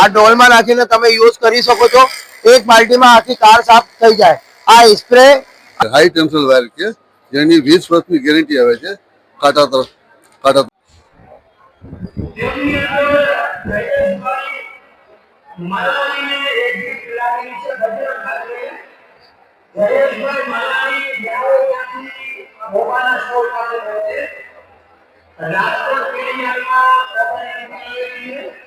આ ડોલમાં રાખીને તમે યુઝ કરી શકો છો એક પાર્ટીમાં આખી કાર સાફ થઈ જાય આ સ્પ્રે હાઈ ટેન્શન વાર કી જની 20 વર્ષની ગેરંટી આવે છે કાટા કાટા જની માટે મરજીને એક ટીલાની છે ધજર ખાલે જરેશ્વર માલકની ધારો કા બોવાના શોપ પાસે હોય છે રાત કો તૈયારીમાં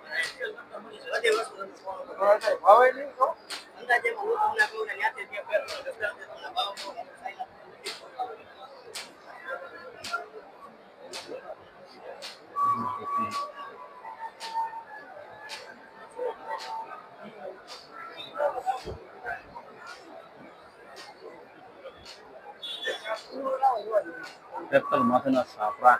Deve estar sahur. safra.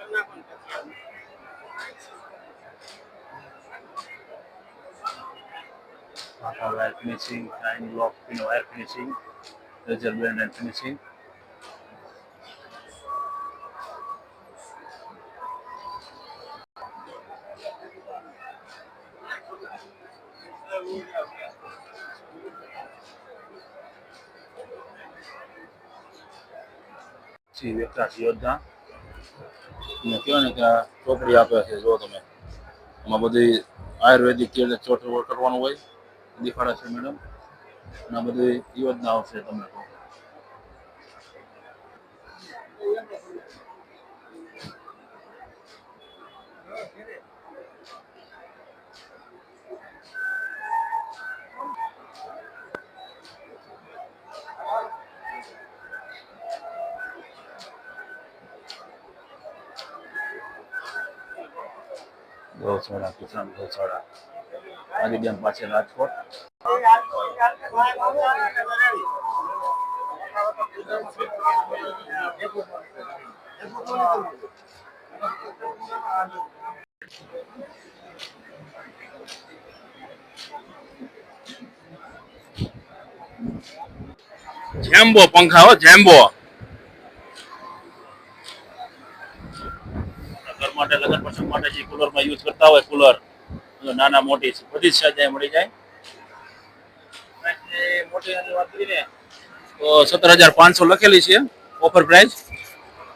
આ ફાઇનિશિંગ ટાઇમ બ્લોક પેન ઓયર ફિનિશિંગ રિઝર્વ એનડ ફિનિશિંગ જી વેકતા યોધા ને કેન કે પ્રોપરી આપે છે જો તમે અમામા બધી આયુર્વેદિક કે છોટો વર્ક કરવાનો હોય દેખાડા છે મેડમ અને આ બધું ઈવજ ના આવશે તમને તો Go to that, go to that, go to that. ada di Ambassador Radford. Jambo pangkha ho jambo Agar mata agar pasang mata ji cooler mai use karta ho નાના મોટી બધી સજાએ મળી જાય તો સત્તર હજાર પાંચસો લખેલી છે ઓફર પ્રાઇસ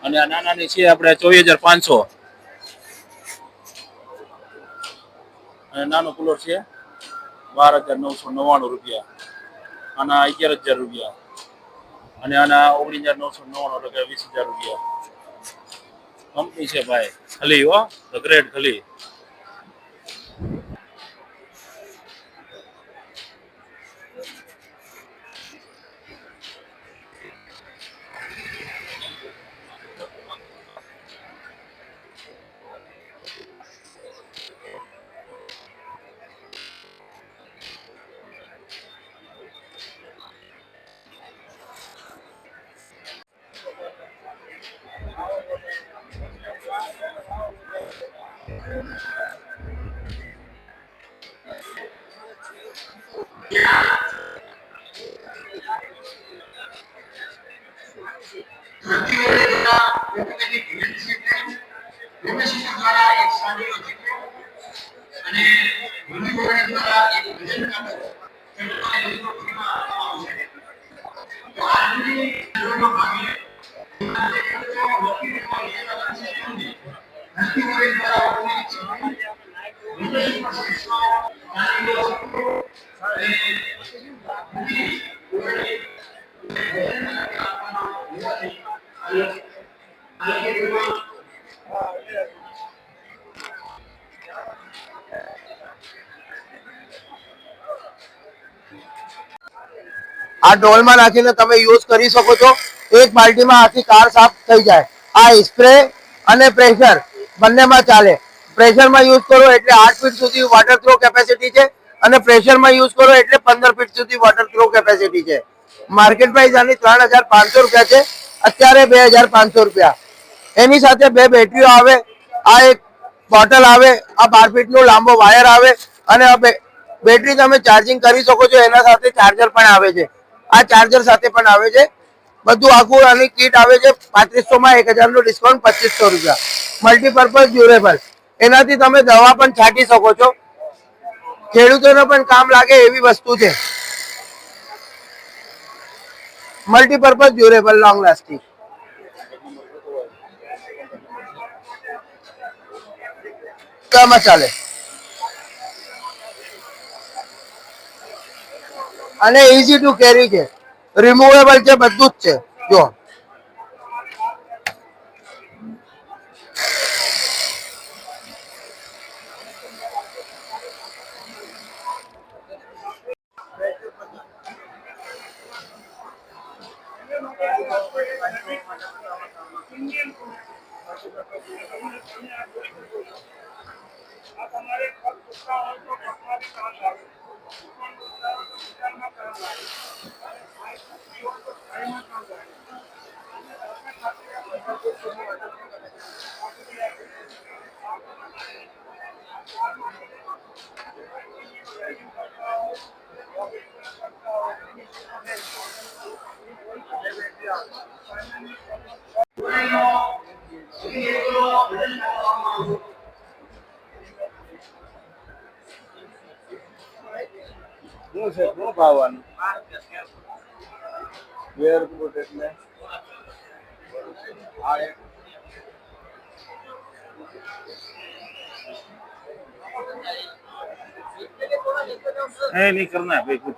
અને આ નાનાની છે આપણે ચોવીસ હજાર પાંચસો અને નાનો કુલર છે બાર હજાર નવસો નવ્વાણું રૂપિયા આના અગિયાર હજાર રૂપિયા અને આના ઓગણીસ હજાર નવસો નવ્વાણું રૂપિયા વીસ હજાર રૂપિયા કંપની છે ભાઈ ખલી હો ધ ગ્રેટ ખલી ప్రతివేదిగా ఎంపికకి దిగించింది ఎంఎస్సీ ద్వారా એક સાંગીનો જીત્યો અને ગુરુગોરે દ્વારા એક ભજન કાપો તેમાં યોગનો પ્રતિમા આવશે તો આજની યોગનો ભાગે આજે કરતો વકીલ કો લેવા છે નથી ગુરુગોરે દ્વારા આ માં નાખીને તમે યુઝ કરી શકો છો એક માં આખી કાર સાફ થઈ જાય આ સ્પ્રે અને પ્રેશર બંને માં ચાલે પ્રેશર માં યુઝ કરો એટલે આઠ ફીટ સુધી વોટર થ્રો કેપેસિટી છે અને પ્રેશરમાં યુઝ કરો એટલે પંદર ફીટ સુધી વોટર થ્રો કેપેસિટી છે માર્કેટ પ્રાઇસ આની ત્રણ હજાર પાંચસો રૂપિયા છે અત્યારે બે હજાર પાંચસો રૂપિયા એની સાથે બે બેટરીઓ આવે આ એક બોટલ આવે આ બાર ફીટનો લાંબો વાયર આવે અને આ બેટરી તમે ચાર્જિંગ કરી શકો છો એના સાથે ચાર્જર પણ આવે છે આ ચાર્જર સાથે પણ આવે છે બધું આખું આની કીટ આવે છે પાંત્રીસોમાં એક હજારનું ડિસ્કાઉન્ટ પચીસો રૂપિયા મલ્ટીપર્પઝ ડ્યુરેબલ એનાથી તમે દવા પણ છાંટી શકો છો ખેડૂતોને પણ કામ લાગે એવી વસ્તુ છે મલ્ટીપર્પઝ ડ્યુરેબલ લોંગ લાસ્ટિંગ કામાં ચાલે અને ઇઝી ટુ કેરી છે રિમુવેબલ છે બધું જ છે જો Yeah. શું છે શું ભાવ આનો એરપોર્ટ એટલે है नहीं करना है भाई कुछ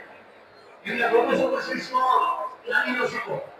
y la goma se procesó, la vino